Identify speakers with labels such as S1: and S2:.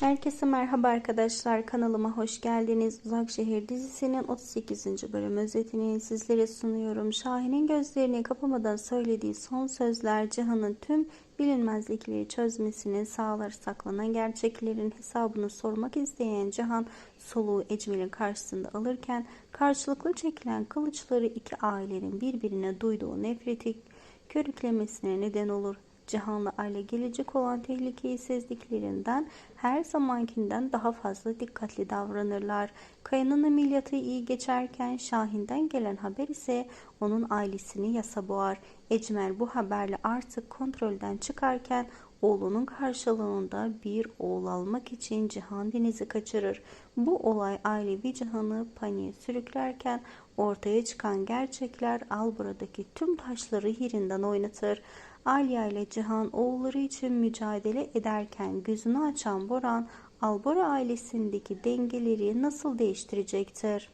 S1: Herkese merhaba arkadaşlar kanalıma hoş geldiniz. Uzak Şehir dizisinin 38. bölüm özetini sizlere sunuyorum. Şahin'in gözlerini kapamadan söylediği son sözler Cihan'ın tüm bilinmezlikleri çözmesini sağlar. Saklanan gerçeklerin hesabını sormak isteyen Cihan soluğu Ecmel'in karşısında alırken karşılıklı çekilen kılıçları iki ailenin birbirine duyduğu nefreti körüklemesine neden olur. Cihan'la aile gelecek olan tehlikeyi sezdiklerinden her zamankinden daha fazla dikkatli davranırlar. Kaya'nın ameliyatı iyi geçerken Şahin'den gelen haber ise onun ailesini yasa boğar. Ecmel bu haberle artık kontrolden çıkarken oğlunun karşılığında bir oğul almak için Cihan Deniz'i kaçırır. Bu olay ailevi Cihan'ı paniğe sürüklerken ortaya çıkan gerçekler Albora'daki tüm taşları yerinden oynatır. Alya ile Cihan oğulları için mücadele ederken gözünü açan Boran, Albora ailesindeki dengeleri nasıl değiştirecektir?